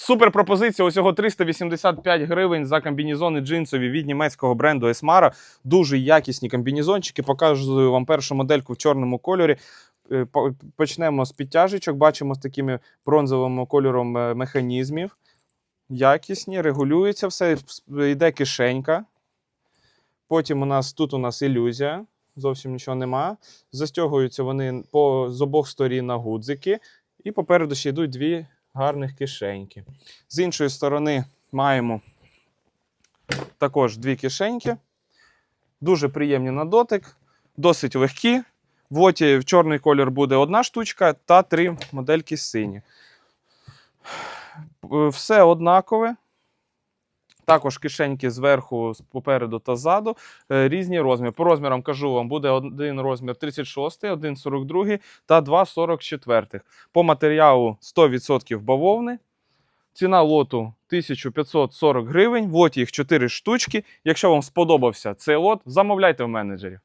Супер пропозиція. Усього 385 гривень за комбінезони джинсові від німецького бренду Esmara. Дуже якісні комбінезончики. Показую вам першу модельку в чорному кольорі. Е, Почнемо з підтяжечок. Бачимо з такими бронзовим кольором е, механізмів. Якісні, регулюється все. Йде кишенька. Потім у нас тут у нас ілюзія. Зовсім нічого нема. Застягуються вони по, з обох сторін на гудзики. І попереду ще йдуть дві гарних кишеньки. З іншої сторони маємо також дві кишеньки. Дуже приємні на дотик, досить легкі. В лоті в чорний колір буде одна штучка та три модельки сині. Е, Все однакове. Також кишеньки зверху, попереду та ззаду. Е, Різні розміри. По розмірам кажу вам, буде один розмір 36, один 42 та два 44. По матеріалу 100% бавовни. Ціна лоту 1540 гривень. В їх 4 штучки. Якщо вам сподобався цей лот, замовляйте в менеджерів.